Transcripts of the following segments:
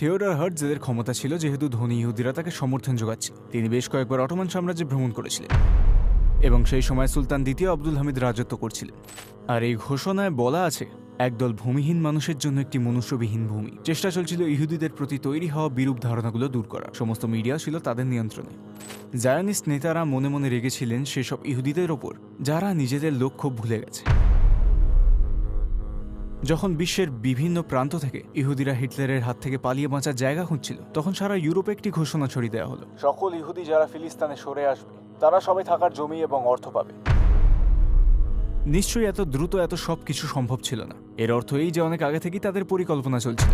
Theodore হার্টজেলের ক্ষমতা ছিল যেহেতু ধনী ইহুদিরা তাকে সমর্থন যোগাচ্ছিল তিনি বেশ কয়েকবার অটোমান সাম্রাজ্যে ভ্রমণ করেছিলেন। এবং সেই সময় সুলতান দ্বিতীয় আব্দুল হামিদ রাজত্ব করছিলেন। আর এই ঘোষণায় বলা আছে, একদল ভূমিহীন মানুষের জন্য একটি মনুষ্যবিহীন ভূমি। চেষ্টা চলছিল ইহুদিদের প্রতি তৈরি হওয়া বিরূপ ধারণাগুলো দূর করা। সমস্ত মিডিয়া ছিল তাদের নিয়ন্ত্রণে। জায়ানিস্ট নেতারা মনে মনে রেগেছিলেন সেসব ইহুদিদের ওপর, যারা নিজেদের লক্ষ্য ভুলে গেছে। যখন বিশ্বের বিভিন্ন প্রান্ত থেকে ইহুদিরা হিটলারের হাত থেকে পালিয়ে বাঁচার জায়গা খুঁজছিল তখন সারা ইউরোপে একটি ঘোষণা ছড়িয়ে দেওয়া হলো। সকল ইহুদি যারা ফিলিস্তানে সরে আসবে তারা সবাই থাকার জমি এবং অর্থ পাবে। নিশ্চয়ই এত দ্রুত এত সব কিছু সম্ভব ছিল না। এর অর্থ এই যে অনেক আগে থেকেই তাদের পরিকল্পনা চলছিল।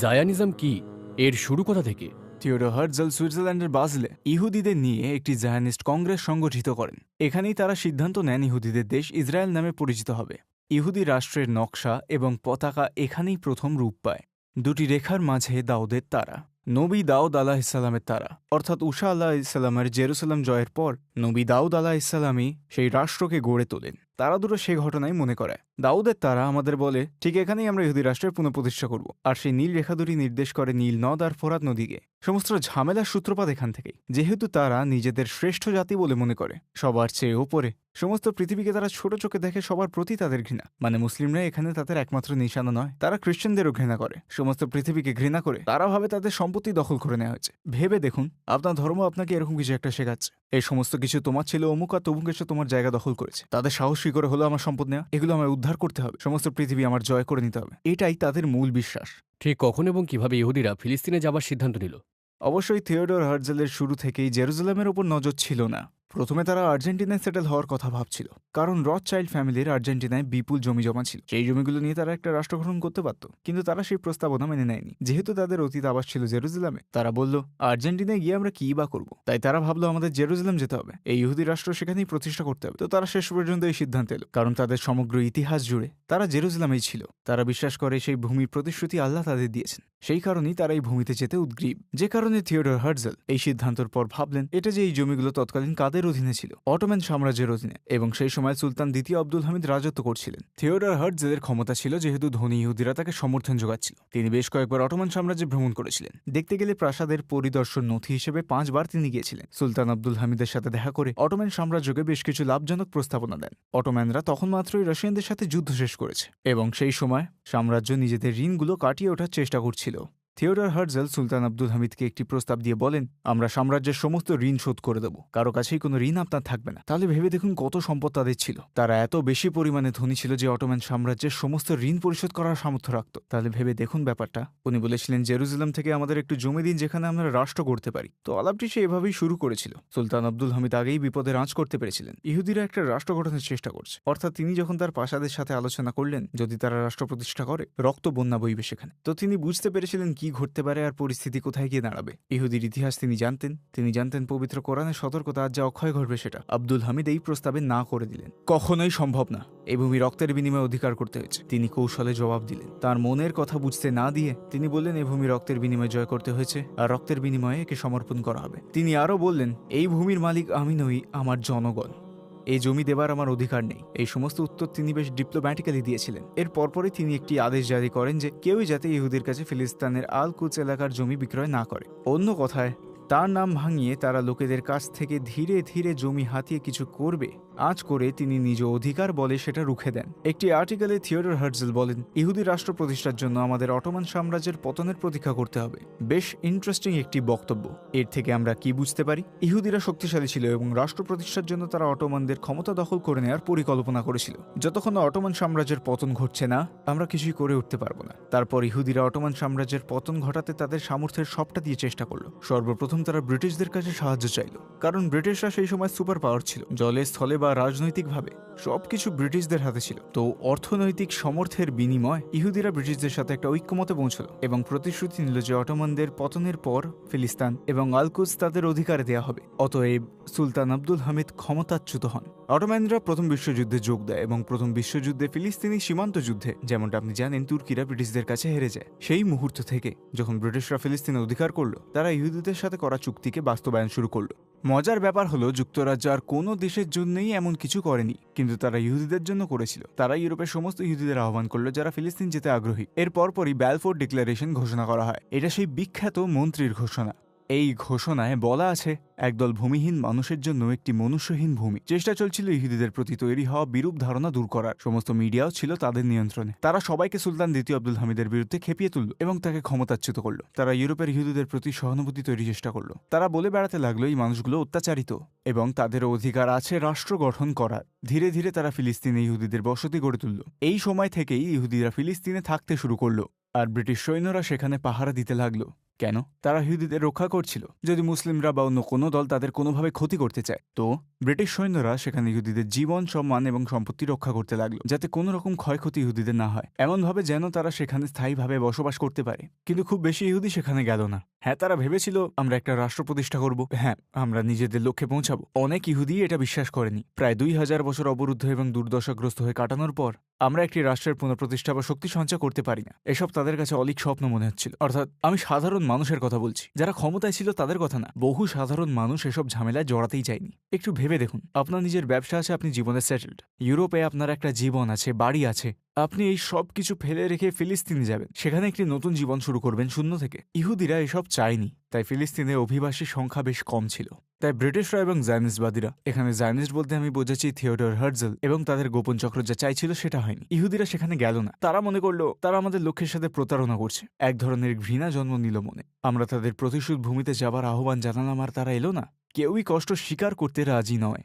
জায়ানিজম কি? এর শুরু কোথা থেকে? থিওডো হার্জল সুইজারল্যান্ডের বাজলে ইহুদিদের নিয়ে একটি জায়ানিস্ট কংগ্রেস সংগঠিত করেন। এখানেই তারা সিদ্ধান্ত নেন ইহুদিদের দেশ ইসরায়েল নামে পরিচিত হবে। ইহুদি রাষ্ট্রের নকশা এবং পতাকা এখানেই প্রথম রূপ পায়। দুটি রেখার মাঝে দাউদের তারা। নবী দাউদ আলাহ ইসালামের তারা, অর্থাৎ উষা আল্লাহ ইসলামের জেরুসালাম জয়ের পর নবী দাউদ আলাহ ইসলামই সেই রাষ্ট্রকে গড়ে তোলেন। তারা দুটো সে ঘটনাই মনে করে। দাউদের তারা আমাদের বলে, ঠিক এখানেই আমরা ইহুদি রাষ্ট্রের পুনঃপ্রতিষ্ঠা করব। আর সেই নীল রেখা দুটি নির্দেশ করে নীল নদ আর ফোরাত নদীকে। সমস্ত ঝামেলার সূত্রপাত এখান থেকেই। যেহেতু তারা নিজেদের শ্রেষ্ঠ জাতি বলে মনে করে, সবার চেয়ে ওপরে সমস্ত পৃথিবীকে তারা ছোট চোখে দেখে সবার প্রতি তাদের ঘৃণা। মানে মুসলিমরা এখানে তাদের একমাত্র নিশানা নয়, তারা খ্রিস্টানদেরও ঘৃণা করে। সমস্ত পৃথিবীকে ঘৃণা করে তারা ভাবে তাদের সম্পত্তি দখল করে নেওয়া হয়েছে। ভেবে দেখুন, আপনার ধর্ম আপনাকে এরকম কিছু একটা শেখাচ্ছে। এই সমস্ত কিছু তোমার ছেলে অমুক আর তমুক এসে তোমার জায়গা দখল করেছে। তাদের সাহস করে হলো আমার সম্পদ নেওয়া এগুলো আমার উদ্ধার করতে হবে। সমস্ত পৃথিবী আমার জয় করে নিতে হবে। এটাই তাদের মূল বিশ্বাস। ঠিক কখন এবং কীভাবে ইহুদিরা ফিলিস্তিনে যাবার সিদ্ধান্ত নিল? অবশ্যই থিওডোর হার্জেলের শুরু থেকেই জেরুজালেমের ওপর নজর ছিল না। প্রথমে তারা আর্জেন্টিনায় সেটেল হওয়ার কথা ভাবছিল, কারণ রথ চাইল্ড ফ্যামিলির আর্জেন্টিনায় বিপুল জমি জমা ছিল। সেই জমিগুলো নিয়ে তারা একটা রাষ্ট্র গঠন করতে পারত, কিন্তু তারা সেই প্রস্তাবনা মেনে নেয়নি। যেহেতু তাদের অতীত আবাস ছিল জেরুজালামে, তারা বলল, আর্জেন্টিনায় গিয়ে আমরা কি বা করব? তাই তারা ভাবলো, আমাদের জেরুজালাম যেতে হবে। এই ইহুদি রাষ্ট্র সেখানেই প্রতিষ্ঠা করতে হবে। তো তারা শেষ পর্যন্ত এই সিদ্ধান্ত এলো, কারণ তাদের সমগ্র ইতিহাস জুড়ে তারা জেরুজালামেই ছিল। তারা বিশ্বাস করে সেই ভূমির প্রতিশ্রুতি আল্লাহ তাদের দিয়েছেন। সেই কারণেই তারা এই ভূমিতে যেতে উদ্গ্রীব। যে কারণে থিওডর হার্জেল এই সিদ্ধান্তর পর ভাবলেন, এটা যে এই জমিগুলো তৎকালীন কাদের অধীনে ছিল, অটোম্যান সাম্রাজ্যের অধীনে, এবং সেই সময় সুলতান দ্বিতীয় আব্দুল হামিদ রাজত্ব করছিলেন। থিওডর হার্জেলের ক্ষমতা ছিল, যেহেতু ধনী ইহুদিরা তাকে সমর্থন যোগাচ্ছিল। তিনি বেশ কয়েকবার অটোমান সাম্রাজ্যে ভ্রমণ করেছিলেন। দেখতে গেলে প্রাসাদের পরিদর্শন নথি হিসেবে পাঁচবার তিনি গিয়েছিলেন। সুলতান আব্দুল হামিদের সাথে দেখা করে অটোম্যান সাম্রাজ্যকে বেশ কিছু লাভজনক প্রস্তাবনা দেন। অটোম্যানরা তখন মাত্রই রাশিয়ানদের সাথে যুদ্ধ শেষ করেছে, এবং সেই সময় সাম্রাজ্য নিজেদের ঋণগুলো কাটিয়ে ওঠার চেষ্টা করছিল। থিওডর হার্জেল সুলতান আব্দুল হামিদকে একটি প্রস্তাব দিয়ে বলেন, আমরা সাম্রাজ্যের সমস্ত ঋণ শোধ করে দেব। কারও কাছেই কোনো ঋণ আপনার থাকবে না। তাহলে ভেবে দেখুন কত সম্পদ তাদের ছিল। তারা এত বেশি পরিমাণে ধনী ছিল যে অটোম্যান সাম্রাজ্যের সমস্ত ঋণ পরিশোধ করার সামর্থ্য রাখত। তাহলে ভেবে দেখুন ব্যাপারটা। উনি বলেছিলেন, জেরুজালেম থেকে আমাদের একটু জমি দিন যেখানে আমরা রাষ্ট্র করতে পারি। তো আলাপটি সে এভাবেই শুরু করেছিল। সুলতান আব্দুল হামিদ আগেই বিপদের আঁচ করতে পেরেছিলেন। ইহুদিরা একটা রাষ্ট্র গঠনের চেষ্টা করছে। অর্থাৎ তিনি যখন তার পাশাদের সাথে আলোচনা করলেন, যদি তারা রাষ্ট্র প্রতিষ্ঠা করে, রক্ত বন্যা বইবে সেখানে। তো তিনি বুঝতে পেরেছিলেন কি ঘটতে পারে আর পরিস্থিতি কোথায় গিয়ে দাঁড়াবে? ইহুদির ইতিহাস তিনি জানতেন। তিনি জানতেন পবিত্র কোরআনের সতর্কতা যা অক্ষয় ঘটবে সেটা। আব্দুল হামিদ এই প্রস্তাবে না করে দিলেন। কখনোই সম্ভব না। এই ভূমি রক্তের বিনিময়ে অধিকার করতে হয়েছে। তিনি কৌশলে জবাব দিলেন। তার মনের কথা বুঝতে না দিয়ে তিনি বললেন এই ভূমি রক্তের বিনিময়ে জয় করতে হয়েছে আর রক্তের বিনিময়ে একে সমর্পণ করা হবে। তিনি আরও বললেন, এই ভূমির মালিক আমি নই, আমার জনগণ। এই জমি দেবার আমার অধিকার নেই। এই সমস্ত উত্তর তিনি বেশ ডিপ্লোম্যাটিক্যালি দিয়েছিলেন। এর পরপরই তিনি একটি আদেশ জারি করেন যে কেউই যাতে ইহুদের কাছে ফিলিস্তানের আল কুচ এলাকার জমি বিক্রয় না করে। অন্য কথায়, তার নাম ভাঙিয়ে তারা লোকেদের কাছ থেকে ধীরে ধীরে জমি হাতিয়ে কিছু করবে আজ করে তিনি নিজ অধিকার বলে সেটা রুখে দেন। একটি আর্টিকেলে থিওডর হার্জেল বলেন, ইহুদি রাষ্ট্র প্রতিষ্ঠার জন্য আমাদের অটোমান সাম্রাজ্যের পতনের প্রতীক্ষা করতে হবে। বেশ ইন্টারেস্টিং একটি বক্তব্য। এর থেকে আমরা কি বুঝতে পারি? ইহুদিরা শক্তিশালী ছিল এবং রাষ্ট্র প্রতিষ্ঠার জন্য তারা অটোমানদের ক্ষমতা দখল করে নেওয়ার পরিকল্পনা করেছিল। যতক্ষণ অটোমান সাম্রাজ্যের পতন ঘটছে না, আমরা কিছুই করে উঠতে পারব না। তারপর ইহুদিরা অটোমান সাম্রাজ্যের পতন ঘটাতে তাদের সামর্থ্যের সবটা দিয়ে চেষ্টা করল। সর্বপ্রথম তারা ব্রিটিশদের কাছে সাহায্য চাইল। কারণ ব্রিটিশরা সেই সময় সুপার পাওয়ার ছিল। জলে স্থলে বা রাজনৈতিকভাবে সবকিছু ব্রিটিশদের হাতে ছিল। তো অর্থনৈতিক সমর্থের বিনিময় ইহুদিরা ব্রিটিশদের সাথে একটা ঐক্যমতে পৌঁছল এবং প্রতিশ্রুতি নিল যে অটোমানদের পতনের পর ফিলিস্তান এবং আলকুজ তাদের অধিকারে দেয়া হবে। অতএব সুলতান আব্দুল হামিদ ক্ষমতাচ্যুত হন। অটোম্যানরা প্রথম বিশ্বযুদ্ধে যোগ দেয় এবং প্রথম বিশ্বযুদ্ধে ফিলিস্তিনি সীমান্ত যুদ্ধে, যেমনটা আপনি জানেন, তুর্কিরা ব্রিটিশদের কাছে হেরে যায়। সেই মুহূর্ত থেকে, যখন ব্রিটিশরা ফিলিস্তিনে অধিকার করল, তারা ইহুদিদের সাথে করা চুক্তিকে বাস্তবায়ন শুরু করল। মজার ব্যাপার হলো, যুক্তরাজ্য আর কোনো দেশের জন্যই এমন কিছু করেনি, কিন্তু তারা ইহুদিদের জন্য করেছিল। তারা ইউরোপের সমস্ত ইহুদিদের আহ্বান করল যারা ফিলিস্তিন যেতে আগ্রহী। এর পরপরই ব্যালফোর্ড ডিক্লারেশন ঘোষণা করা হয়। এটা সেই বিখ্যাত মন্ত্রীর ঘোষণা। এই ঘোষণায় বলা আছে একদল ভূমিহীন মানুষের জন্য একটি মনুষ্যহীন ভূমি। চেষ্টা চলছিল ইহুদিদের প্রতি তৈরি হওয়া বিরূপ ধারণা দূর করার। সমস্ত মিডিয়াও ছিল তাদের নিয়ন্ত্রণে। তারা সবাইকে সুলতান দ্বিতীয় আব্দুল হামিদের বিরুদ্ধে খেপিয়ে তুলল এবং তাকে ক্ষমতাচ্যুত করল। তারা ইউরোপের ইহুদিদের প্রতি সহানুভূতি তৈরি চেষ্টা করল। তারা বলে বেড়াতে লাগল, এই মানুষগুলো অত্যাচারিত এবং তাদের অধিকার আছে রাষ্ট্র গঠন করার। ধীরে ধীরে তারা ফিলিস্তিনে ইহুদিদের বসতি গড়ে তুলল। এই সময় থেকেই ইহুদিরা ফিলিস্তিনে থাকতে শুরু করল আর ব্রিটিশ সৈন্যরা সেখানে পাহারা দিতে লাগল। কেন? তারা ইহুদিদের রক্ষা করছিল। যদি মুসলিমরা বা অন্য কোনো দল তাদের কোনোভাবে ক্ষতি করতে চায়। তো ব্রিটিশ সৈন্যরা সেখানে ইহুদিদের জীবন, সম্মান এবং সম্পত্তি রক্ষা করতে লাগল, যাতে কোনো রকম ক্ষয়ক্ষতি ইহুদিদের না হয়। এমনভাবে যেন তারা সেখানে স্থায়ীভাবে বসবাস করতে পারে। কিন্তু খুব বেশি ইহুদি সেখানে গেল না। হ্যাঁ তারা ভেবেছিল, আমরা একটা রাষ্ট্র প্রতিষ্ঠা করব। হ্যাঁ আমরা নিজেদের লক্ষ্যে পৌঁছাবো। অনেক ইহুদি এটা বিশ্বাস করেনি। প্রায় দুই হাজার বছর অবরুদ্ধ এবং দুর্দশাগ্রস্ত হয়ে কাটানোর পর আমরা একটি রাষ্ট্রের পুনঃপ্রতিষ্ঠা বা শক্তি সঞ্চয় করতে পারি না। এসব তাদের কাছে অলিক স্বপ্ন মনে হচ্ছিল। অর্থাৎ আমি সাধারণ মানুষের কথা বলছি। যারা ক্ষমতায় ছিল তাদের কথা না। বহু সাধারণ মানুষ এসব ঝামেলায় জড়াতেই চায়নি। একটু ভেবে দেখুন। আপনার নিজের ব্যবসা আছে, আপনি জীবনে সেটেলড। ইউরোপে আপনার একটা জীবন আছে, বাড়ি আছে। আপনি এই সব কিছু ফেলে রেখে ফিলিস্তিনে যাবেন। সেখানে একটি নতুন জীবন শুরু করবেন শূন্য থেকে। ইহুদিরা এসব চায়নি, তাই ফিলিস্তিনে অভিবাসীর সংখ্যা বেশ কম ছিল। তাই ব্রিটিশরা এবং জায়নিস্টবাদীরা এখানে জায়নিস্ট বলতে আমি বোঝাচ্ছি থিওডর হার্জেল এবং তাদের গোপন চক্র যা চাইছিল সেটা হয়নি। ইহুদিরা সেখানে গেল না। তারা মনে করল, তারা আমাদের লক্ষ্যের সাথে প্রতারণা করছে। এক ধরনের ঘৃণা জন্ম নিল মনে। আমরা তাদের প্রতিশোধ ভূমিতে যাবার আহ্বান জানালাম আর তারা এলো না। কেউই কষ্ট স্বীকার করতে রাজি নয়।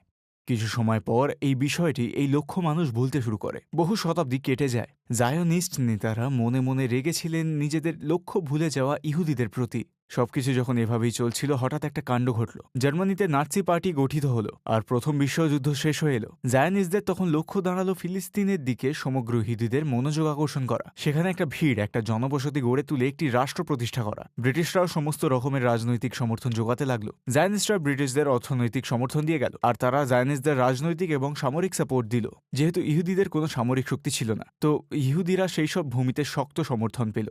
কিছু সময় পর এই বিষয়টি এই লক্ষ্য মানুষ ভুলতে শুরু করে। বহু শতাব্দী কেটে যায়। জায়োনিস্ট নেতারা মনে মনে রেগেছিলেন নিজেদের লক্ষ্য ভুলে যাওয়া ইহুদিদের প্রতি। সবকিছু যখন এভাবেই চলছিল, হঠাৎ একটা কাণ্ড ঘটল। জার্মানিতে নাৎসি পার্টি গঠিত হলো আর প্রথম বিশ্বযুদ্ধ শেষ হয়ে এলো। জায়ানিসদের তখন লক্ষ্য দাঁড়াল ফিলিস্তিনের দিকে সমগ্র ইহুদিদের মনোযোগ আকর্ষণ করা। সেখানে একটা ভিড়, একটা জনবসতি গড়ে তুলে একটি রাষ্ট্র প্রতিষ্ঠা করা। ব্রিটিশরাও সমস্ত রকমের রাজনৈতিক সমর্থন যোগাতে লাগল। জায়নিস্টরা ব্রিটিশদের অর্থনৈতিক সমর্থন দিয়ে গেল আর তারা জায়নিসদের রাজনৈতিক এবং সামরিক সাপোর্ট দিল। যেহেতু ইহুদিদের কোনো সামরিক শক্তি ছিল না, তো ইহুদিরা সেই সব ভূমিতে শক্ত সমর্থন পেল।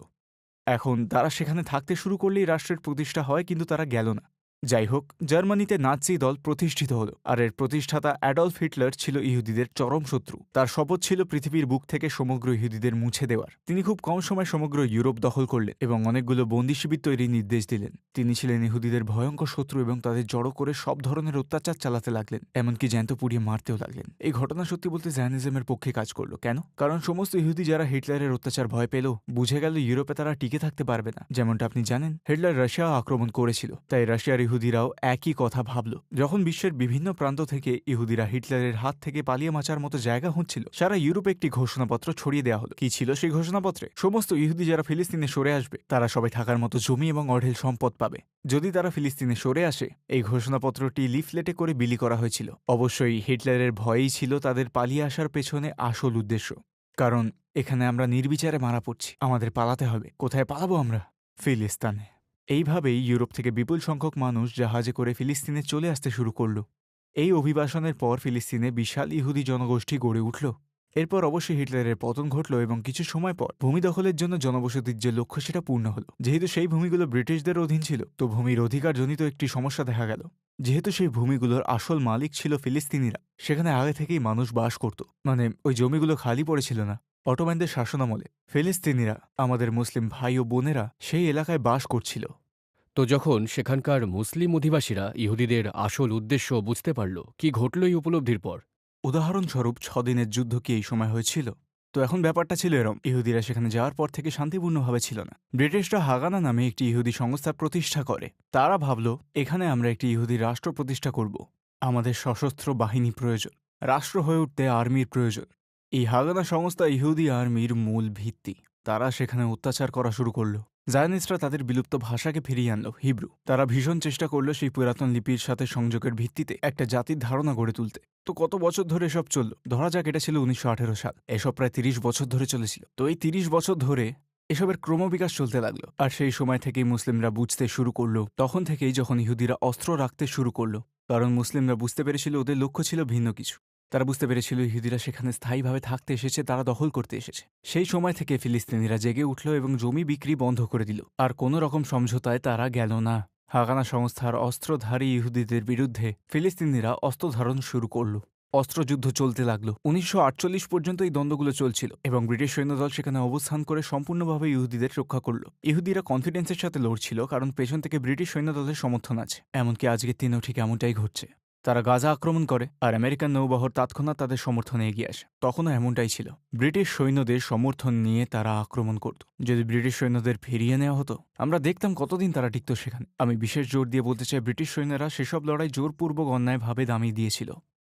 এখন তারা সেখানে থাকতে শুরু করলেই রাষ্ট্রের প্রতিষ্ঠা হয় কিন্তু তারা গেল না। যাই হোক জার্মানিতে নাৎসি দল প্রতিষ্ঠিত হল, আর এর প্রতিষ্ঠাতা অ্যাডলফ হিটলার ছিল ইহুদিদের চরম শত্রু। তার শপথ ছিল পৃথিবীর বুক থেকে সমগ্র ইহুদিদের মুছে দেওয়ার। তিনি খুব কম সময় সমগ্র ইউরোপ দখল করলেন এবং অনেকগুলো বন্দি শিবির তৈরির নির্দেশ দিলেন। তিনি ছিলেন ইহুদিদের ভয়ঙ্কর শত্রু এবং তাদের জড়ো করে সব ধরনের অত্যাচার চালাতে লাগলেন, এমনকি জ্যান্ত পুড়িয়ে মারতেও লাগলেন। এই ঘটনা সত্যি বলতে জায়নিজমের পক্ষে কাজ করল। কেন? কারণ সমস্ত ইহুদি যারা হিটলারের অত্যাচার ভয় পেল, বুঝে গেল ইউরোপে তারা টিকে থাকতে পারবে না। যেমনটা আপনি জানেন, হিটলার রাশিয়া আক্রমণ করেছিল, তাই রাশিয়ার ইহুদিরাও একই কথা ভাবল। যখন বিশ্বের বিভিন্ন প্রান্ত থেকে ইহুদিরা হিটলারের হাত থেকে পালিয়ে মাচার মতো জায়গা হচ্ছিল সারা ইউরোপে একটি ঘোষণাপত্র ছড়িয়ে দেওয়া হলো। কি ছিল সেই ঘোষণাপত্রে? সমস্ত ইহুদি যারা ফিলিস্তিনে সরে আসবে, তারা সবাই থাকার মতো জমি এবং অঢেল সম্পদ পাবে। যদি তারা ফিলিস্তিনে সরে আসে, এই ঘোষণাপত্রটি লিফলেটে করে বিলি করা হয়েছিল। অবশ্যই হিটলারের ভয়েই ছিল তাদের পালিয়ে আসার পেছনে আসল উদ্দেশ্য। কারণ, এখানে আমরা নির্বিচারে মারা পড়ছি। আমাদের পালাতে হবে। কোথায় পালাবো আমরা? ফিলিস্তানে। এইভাবেই ইউরোপ থেকে বিপুল সংখ্যক মানুষ জাহাজে করে ফিলিস্তিনে চলে আসতে শুরু করল। এই অভিবাসনের পর ফিলিস্তিনে বিশাল ইহুদি জনগোষ্ঠী গড়ে উঠল। এরপর অবশ্যই হিটলারের পতন ঘটল এবং কিছু সময় পর ভূমি দখলের জন্য জনবসতির যে লক্ষ্য সেটা পূর্ণ হল। যেহেতু সেই ভূমিগুলো ব্রিটিশদের অধীন ছিল, তো ভূমির অধিকারজনিত একটি সমস্যা দেখা গেল। যেহেতু সেই ভূমিগুলোর আসল মালিক ছিল ফিলিস্তিনিরা, সেখানে আগে থেকেই মানুষ বাস করত। মানে ওই জমিগুলো খালি পড়েছিল না। অটোম্যানদের শাসনামলে ফিলিস্তিনিরা আমাদের মুসলিম ভাই ও বোনেরা সেই এলাকায় বাস করছিল। তো যখন সেখানকার মুসলিম অধিবাসীরা ইহুদিদের আসল উদ্দেশ্য বুঝতে পারল কি ঘটল এই উপলব্ধির পর? উদাহরণস্বরূপ ছদিনের যুদ্ধ কি এই সময় হয়েছিল? তো এখন ব্যাপারটা ছিল এরম ইহুদিরা সেখানে যাওয়ার পর থেকে শান্তিপূর্ণভাবে ছিল না। ব্রিটিশরা হাগানা নামে একটি ইহুদি সংস্থা প্রতিষ্ঠা করে। তারা ভাবল এখানে আমরা একটি ইহুদি রাষ্ট্র প্রতিষ্ঠা করব। আমাদের সশস্ত্র বাহিনী প্রয়োজন রাষ্ট্র হয়ে উঠতে আর্মির প্রয়োজন। এই হাগানা সংস্থা ইহুদি আর্মির মূল ভিত্তি। তারা সেখানে অত্যাচার করা শুরু করল। জায়নিস্টরা তাদের বিলুপ্ত ভাষাকে ফিরিয়ে আনলো, হিব্রু। তারা ভীষণ চেষ্টা করল সেই পুরাতন লিপির সাথে সংযোগের ভিত্তিতে একটা জাতির ধারণা গড়ে তুলতে। তো কত বছর ধরে এসব চলল? ধরা যাক এটা ছিল উনিশশো আঠেরো সাল। এসব প্রায় তিরিশ বছর ধরে চলেছিল। তো এই তিরিশ বছর ধরে এসবের ক্রমবিকাশ চলতে লাগল। আর সেই সময় থেকেই মুসলিমরা বুঝতে শুরু করল। তখন থেকেই যখন ইহুদিরা অস্ত্র রাখতে শুরু করল, কারণ মুসলিমরা বুঝতে পেরেছিল ওদের লক্ষ্য ছিল ভিন্ন কিছু। তারা বুঝতে পেরেছিল ইহুদিরা সেখানে স্থায়ীভাবে থাকতে এসেছে, তারা দখল করতে এসেছে। সেই সময় থেকে ফিলিস্তিনিরা জেগে উঠল এবং জমি বিক্রি বন্ধ করে দিল। আর কোনো রকম সমঝোতায় তারা গেল না। হাগানা সংস্থার অস্ত্রধারী ইহুদিদের বিরুদ্ধে ফিলিস্তিনিরা অস্ত্র ধারণ শুরু করল। অস্ত্রযুদ্ধ চলতে লাগল। উনিশশো পর্যন্ত এই দ্বন্দ্বগুলো চলছিল এবং ব্রিটিশ সৈন্যদল সেখানে অবস্থান করে সম্পূর্ণভাবে ইহুদিদের রক্ষা করল। ইহুদিরা কনফিডেন্সের সাথে লড়ছিল কারণ পেছন থেকে ব্রিটিশ সৈন্যদলের সমর্থন আছে। এমনকি আজকের দিনেও ঠিক এমনটাই ঘটছে। তারা গাজা আক্রমণ করে আর আমেরিকান নৌবহর তৎক্ষণাৎ তাদের সমর্থনে এগিয়ে আসে। তখনও এমনটাই ছিল। ব্রিটিশ সৈন্যদের সমর্থন নিয়ে তারা আক্রমণ করত। যদি ব্রিটিশ সৈন্যদের ফিরিয়ে নেওয়া হতো, আমরা দেখতাম কতদিন তারা টিকত সেখানে। আমি বিশেষ জোর দিয়ে বলতে চাই, ব্রিটিশ সৈন্যরা সেসব লড়াই জোরপূর্বক অন্যায়ভাবে দামিয়ে দিয়েছিল।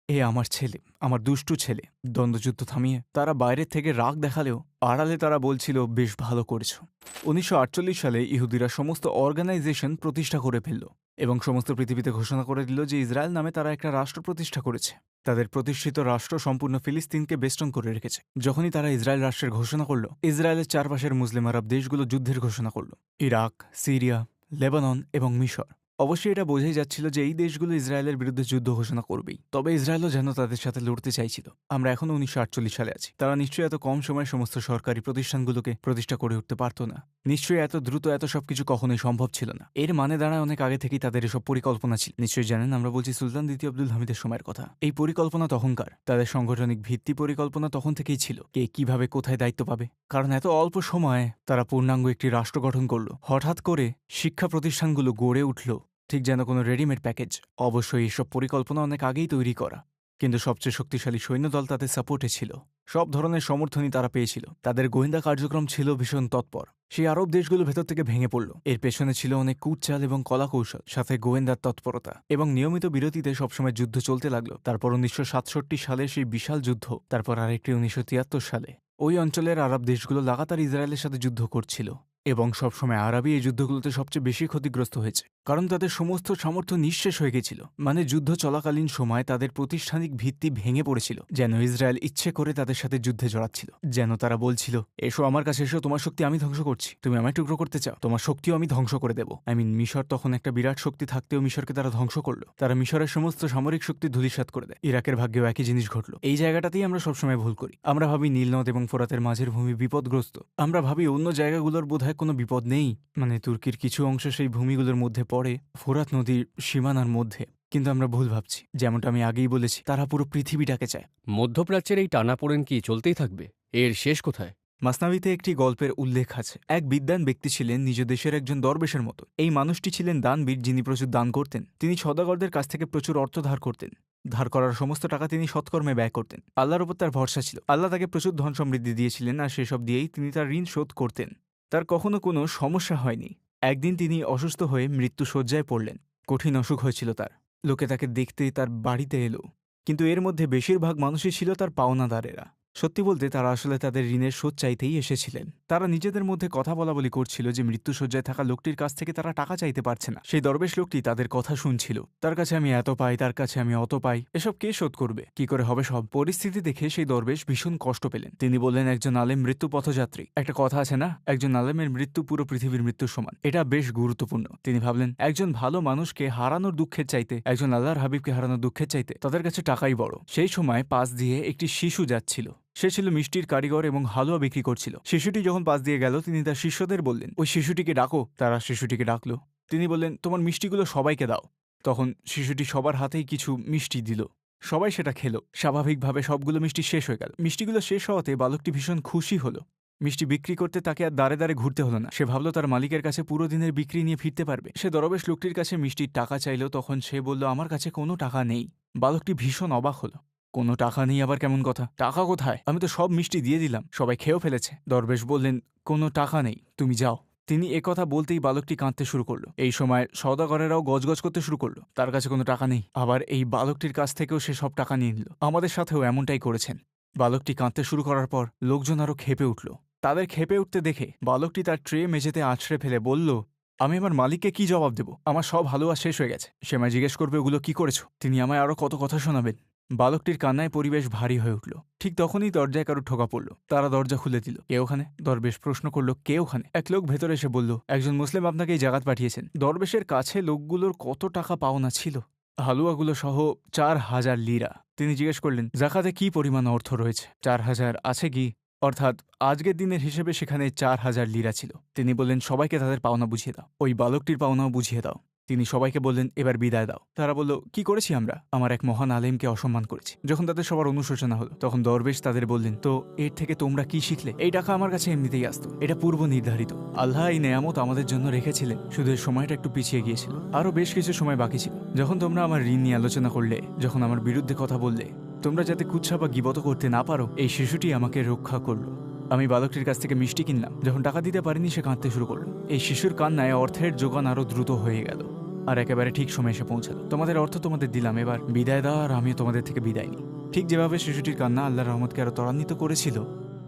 এ আমার ছেলে, আমার দুষ্টু ছেলে। দ্বন্দ্বযুদ্ধ থামিয়ে তারা বাইরের থেকে রাগ দেখালেও আড়ালে তারা বলছিল, বেশ ভালো করেছ। উনিশশো সালে ইহুদিরা সমস্ত অর্গানাইজেশন প্রতিষ্ঠা করে ফেলল। এবং সমস্ত পৃথিবীতে ঘোষণা করে দিল যে ইসরায়েল নামে তারা একটা রাষ্ট্র প্রতিষ্ঠা করেছে। তাদের প্রতিষ্ঠিত রাষ্ট্র সম্পূর্ণ ফিলিস্তিনকে বেষ্টন করে রেখেছে। যখনই তারা ইসরায়েল রাষ্ট্রের ঘোষণা করল, ইসরায়েলের চারপাশের মুসলিম আরব দেশগুলো যুদ্ধের ঘোষণা করল। ইরাক, সিরিয়া, লেবানন এবং মিশর। অবশ্যই এটা বোঝাই যাচ্ছিল যে এই দেশগুলো ইসরায়েলের বিরুদ্ধে যুদ্ধ ঘোষণা করবেই। তবে ইসরায়েলও যেন তাদের সাথে লড়তে চাইছিল। আমরা এখনও উনিশশো আটচল্লিশ সালে আছি। তারা নিশ্চয়ই এত কম সময়ে সমস্ত সরকারি প্রতিষ্ঠানগুলোকে প্রতিষ্ঠা করে উঠতে পারত না। নিশ্চয়ই এত দ্রুত এত সবকিছু কখনোই সম্ভব ছিল না। এর মানে দাঁড়ায় অনেক আগে থেকেই তাদের এসব পরিকল্পনা ছিল। নিশ্চয়ই জানেন, আমরা বলছি সুলতান দ্বিতীয় আব্দুল হামিদের সময়ের কথা। এই পরিকল্পনা তখনকার। তাদের সাংগঠনিক ভিত্তি পরিকল্পনা তখন থেকেই ছিল। কে কীভাবে কোথায় দায়িত্ব পাবে? কারণ এত অল্প সময়ে তারা পূর্ণাঙ্গ একটি রাষ্ট্র গঠন করল। হঠাৎ করে শিক্ষা প্রতিষ্ঠানগুলো গড়ে উঠল। ঠিক যেন কোনো রেডিমেড প্যাকেজ অবশ্যই এসব পরিকল্পনা অনেক আগেই তৈরি করা। কিন্তু সবচেয়ে শক্তিশালী সৈন্যদল তাদের সাপোর্টে ছিল। সব ধরনের সমর্থনই তারা পেয়েছিল। তাদের গোয়েন্দা কার্যক্রম ছিল ভীষণ তৎপর। সেই আরব দেশগুলো ভেতর থেকে ভেঙে পড়ল। এর পেছনে ছিল অনেক কুটচাল এবং কলাকৌশল, সাথে গোয়েন্দার তৎপরতা এবং নিয়মিত বিরতিতে সবসময় যুদ্ধ চলতে লাগল। তারপর উনিশশো সাতষট্টি সালে সেই বিশাল যুদ্ধ, তারপর আরেকটি উনিশশো তিয়াত্তর সালে। ওই অঞ্চলের আরব দেশগুলো লাগাতার ইসরায়েলের সাথে যুদ্ধ করছিল এবং সবসময় আরবই এই যুদ্ধগুলোতে সবচেয়ে বেশি ক্ষতিগ্রস্ত হয়েছে। কারণ তাদের সমস্ত সামর্থ্য নিঃশেষ হয়ে গেছিল। মানে যুদ্ধ চলাকালীন সময় তাদের প্রতিষ্ঠানিক ভিত্তি ভেঙে পড়েছিল, যেন ইসরায়েল ইচ্ছে করে তাদের সাথে যুদ্ধে জড়াচ্ছিল। যেন তারা বলছিল, এসো আমার কাছে, এসো, তোমার শক্তি আমি ধ্বংস করছি। তুমি আমায় টুকরো করতে চাও, তোমার শক্তিও আমি ধ্বংস করে দেবো। আই মিন মিশর তখন একটা বিরাট শক্তি থাকতেও মিশরকে তারা ধ্বংস করল। তারা মিশরের সমস্ত সামরিক শক্তি ধুলিসাত করে দেয়। ইরাকের ভাগ্যেও একই জিনিস ঘটল। এই জায়গাটাতেই আমরা সবসময় ভুল করি। আমরা ভাবি নীলনদ এবং ফোরাতের মাঝের ভূমি বিপদগ্রস্ত। আমরা ভাবি অন্য জায়গাগুলোর বোধহয় কোনো বিপদ নেই। মানে তুর্কির কিছু অংশ সেই ভূমিগুলোর মধ্যে পড়ে ফোরাত নদীর সীমানার মধ্যে কিন্তু আমরা ভুল ভাবছি। যেমনটা আমি আগেই বলেছি তারা পুরো পৃথিবীটাকে চায়। মধ্যপ্রাচ্যের এই টানাপোড়েন কি চলতেই থাকবে? এর শেষ কোথায়? মাসনাবিতে একটি গল্পের উল্লেখ আছে। এক বিদ্যান ব্যক্তি ছিলেন নিজ দেশের একজন দরবেশের মতো। এই মানুষটি ছিলেন দানবীর যিনি প্রচুর দান করতেন। তিনি সদাগরদের কাছ থেকে প্রচুর অর্থ ধার করতেন। ধার করার সমস্ত টাকা তিনি সৎকর্মে ব্যয় করতেন। আল্লাহর উপর তার ভরসা ছিল। আল্লাহ তাকে প্রচুর ধন সমৃদ্ধি দিয়েছিলেন আর সেসব দিয়েই তিনি তার ঋণ শোধ করতেন। তার কখনো কোনো সমস্যা হয়নি। একদিন তিনি অসুস্থ হয়ে মৃত্যু শয্যায় পড়লেন। কঠিন অসুখ হয়েছিল তার। লোকে তাকে দেখতে তার বাড়িতে এলো। কিন্তু এর মধ্যে বেশিরভাগ মানুষই ছিল তার পাওনাদারেরা। সত্যি বলতে তারা আসলে তাদের ঋণের শোধ চাইতেই এসেছিলেন। তারা নিজেদের মধ্যে কথা বলা বলি করছিল যে মৃত্যুসজ্জায় থাকা লোকটির কাছ থেকে তারা টাকা চাইতে পারছে না। সেই দরবেশ লোকটি তাদের কথা শুনছিল। তার কাছে আমি এত পাই, তার কাছে আমি অত পাই, এসব কে শোধ করবে? কি করে হবে সব? পরিস্থিতি দেখে সেই দরবেশ ভীষণ কষ্ট পেলেন। তিনি বললেন, একজন আলেম মৃত্যু পথযাত্রী। একটা কথা আছে না? একজন আলেমের মৃত্যু পুরো পৃথিবীর মৃত্যুর সমান। এটা বেশ গুরুত্বপূর্ণ। তিনি ভাবলেন, একজন ভালো মানুষকে হারানোর দুঃখের চাইতে, একজন আল্লাহর হাবিবকে হারানোর দুঃখের চাইতে তাদের কাছে টাকাই বড়। সেই সময় পাশ দিয়ে একটি শিশু যাচ্ছিল। সে ছিল মিষ্টির কারিগর এবং হালুয়া বিক্রি করছিল। শিশুটি যখন পাশ দিয়ে গেল, তিনি তার শিষ্যদের বললেন, ওই শিশুটিকে ডাকো, তারা শিশুটিকে ডাকলো। তিনি বললেন, তোমার মিষ্টিগুলো সবাইকে দাও। তখন শিশুটি সবার হাতেই কিছু মিষ্টি দিল। সবাই সেটা খেলো। স্বাভাবিকভাবে সবগুলো মিষ্টি শেষ হয়ে গেল। মিষ্টিগুলো শেষ হওয়াতে বালকটি ভীষণ খুশি হলো। মিষ্টি বিক্রি করতে তাকে আর দাঁড়ে দাঁড়ে ঘুরতে হলো না। সে ভাবলো, তার মালিকের কাছে পুরো দিনের বিক্রি নিয়ে ফিরতে পারবে। সে দরবেশ লোকটির কাছে মিষ্টির টাকা চাইল, তখন সে বলল, আমার কাছে কোনো টাকা নেই। বালকটি ভীষণ অবাক হলো। কোনো টাকা নেই আবার কেমন কথা? টাকা কোথায়? আমি তো সব মিষ্টি দিয়ে দিলাম। সবাই খেয়েও ফেলেছে। দরবেশ বললেন, কোনো টাকা নেই, তুমি যাও। তিনি কথা বলতেই বালকটি কাঁদতে শুরু করল। এই সময় সওদাগরেরাও গজগজ করতে শুরু করল। তার কাছে কোনো টাকা নেই। আবার এই বালকটির কাছ থেকেও সে সব টাকা নিয়ে নিল। আমাদের সাথেও এমনটাই করেছেন। বালকটি কাঁদতে শুরু করার পর লোকজন আরও খেপে উঠল। তাদের খেপে উঠতে দেখে বালকটি তার ট্রে মেঝেতে আছড়ে ফেলে বলল, আমি আমার মালিককে কি জবাব দেব? আমার সব হালুয়া শেষ হয়ে গেছে। সে আমায় জিজ্ঞেস করবে, ওগুলো কি করেছ? তিনি আমায় আরও কত কথা শোনাবেন। বালকটির কান্নায় পরিবেশ ভারী হয়ে উঠল। ঠিক তখনই দরজায় কারও ঠোকা পড়ল। তারা দরজা খুলে দিল। কে ওখানে? দরবেশ প্রশ্ন করল, কে ওখানে? এক লোক ভেতরে এসে বলল, একজন মুসলিম আপনাকে এই জাগাত পাঠিয়েছেন। দরবেশের কাছে লোকগুলোর কত টাকা পাওনা ছিল? হালুয়াগুলো সহ চার হাজার লিরা। তিনি জিজ্ঞেস করলেন, জাকাতে কি পরিমাণ অর্থ রয়েছে? চার হাজার আছে কি? অর্থাৎ আজকের দিনের হিসেবে সেখানে চার হাজার লিরা ছিল। তিনি বললেন, সবাইকে তাদের পাওনা বুঝিয়ে দাও। ওই বালকটির পাওনাও বুঝিয়ে দাও। তিনি সবাইকে বললেন, এবার বিদায় দাও। তারা বলল, কি করেছি আমরা? আমার এক মহান আলেমকে অসম্মান করেছি। যখন তাদের সবার অনুশোচনা হলো, তখন দরবেশ তাদের বললেন, তো এর থেকে তোমরা কি শিখলে? এই টাকা আমার কাছে এমনিতেই আসতো। এটা পূর্ব নির্ধারিত। আল্লাহ এই নেয়ামত আমাদের জন্য রেখেছিলেন। শুধু এর সময়টা একটু পিছিয়ে গিয়েছিল। আরও বেশ কিছু সময় বাকি ছিল। যখন তোমরা আমার ঋণ নিয়ে আলোচনা করলে, যখন আমার বিরুদ্ধে কথা বললে, তোমরা যাতে কুচ্ছা বা গিবত করতে না পারো, এই শিশুটি আমাকে রক্ষা করল। আমি বালকটির কাছ থেকে মিষ্টি কিনলাম। যখন টাকা দিতে পারিনি, সে কাঁদতে শুরু করল। এই শিশুর কান্নায় অর্থের যোগান আরও দ্রুত হয়ে গেল। আর একেবারে ঠিক সময় এসে পৌঁছালো। তোমাদের অর্থ তোমাদের দিলাম, এবার বিদায় দাও, আর আমিও তোমাদের থেকে বিদায় নিই। ঠিক যেভাবে শিশুটির কান্না আল্লাহ রহমতকে আরও ত্বরান্বিত করেছিল,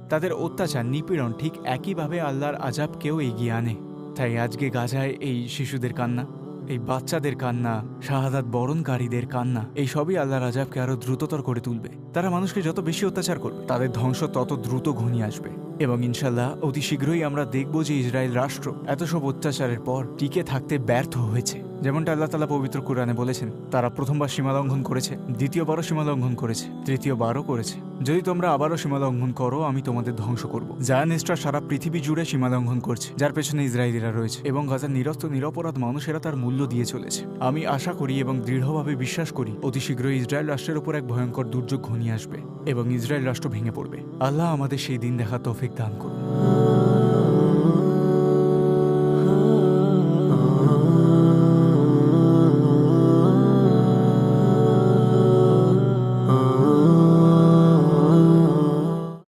তাদের অত্যাচার, নিপীড়ন ঠিক একইভাবে আল্লাহর আজাবকেও এগিয়ে আনে। তাই আজকে গাজায় এই শিশুদের কান্না। এই বাচ্চাদের কান্না, শাহাদাত বরণকারীদের কান্না, এই সবই আল্লাহ রাজাবকে আরও দ্রুততর করে তুলবে। তারা মানুষকে যত বেশি অত্যাচার করবে, তাদের ধ্বংস তত দ্রুত ঘনিয়ে আসবে। এবং ইনশাল্লাহ অতি শীঘ্রই আমরা দেখব যে ইসরায়েল রাষ্ট্র এত সব অত্যাচারের পর টিকে থাকতে ব্যর্থ হয়েছে। যেমনটা আল্লাহ তালা পবিত্র কোরআনে বলেছেন, তারা প্রথমবার সীমা লঙ্ঘন করেছে, দ্বিতীয়বারও সীমা লঙ্ঘন করেছে, তৃতীয়বারও করেছে। যদি তোমরা আবারও সীমা লঙ্ঘন করো, আমি তোমাদের ধ্বংস করব। জায়ানিস্টরা সারা পৃথিবী জুড়ে সীমা লঙ্ঘন করছে, যার পেছনে ইসরায়েলিরা রয়েছে এবং গাজার নিরস্ত নিরপরাধ মানুষেরা তার মূল্য দিয়ে চলেছে। আমি আশা করি এবং দৃঢ়ভাবে বিশ্বাস করি, অতি শীঘ্রই ইসরায়েল রাষ্ট্রের উপর এক ভয়ঙ্কর দুর্যোগ ঘনিয়ে আসবে এবং ইসরায়েল রাষ্ট্র ভেঙে পড়বে। আল্লাহ আমাদের সেই দিন দেখা তৌফিক Betancourt.